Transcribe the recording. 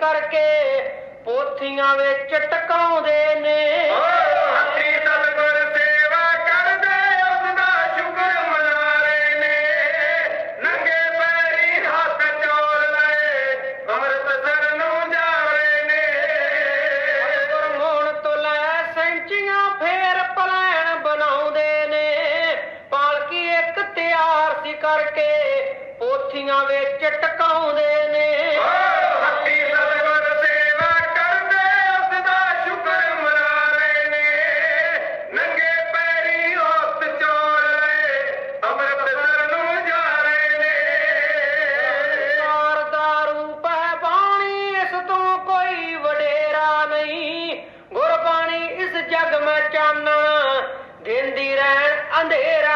ਕਰਕੇ ਪੋਥੀਆਂ ਵਿੱਚ ਟਕਾਉਂਦੇ ਨੇ। ਆਖਰੀ ਸਤਗੁਰ ਸੇਵਾ ਕਰਦੇ ਉਸ ਦਾ ਸ਼ੁਕਰ ਮਨਾ ਰਹੇ ਨੇ। ਨੰਗੇ ਪੈਰੀ ਹੱਥ ਚੋਲ ਲਏ ਅੰਮ੍ਰਿਤਸਰ ਨੂੰ ਜਾ ਰਹੇ ਨੇ ਗੁਰਮੋਹਣ ਤੋਂ ਲੈ ਸੈਂਚੀਆਂ ਫੇਰ ਪਲਾਨ ਬਣਾਉਂਦੇ ਨੇ। ਪਾਲਕੀ ਇੱਕ ਤਿਆਰ ਸੀ ਕਰਕੇ ਪੋਥੀਆਂ ਵਿੱਚ ਟਕਾਉਂਦੇ जग में चाना दिन अंधेरा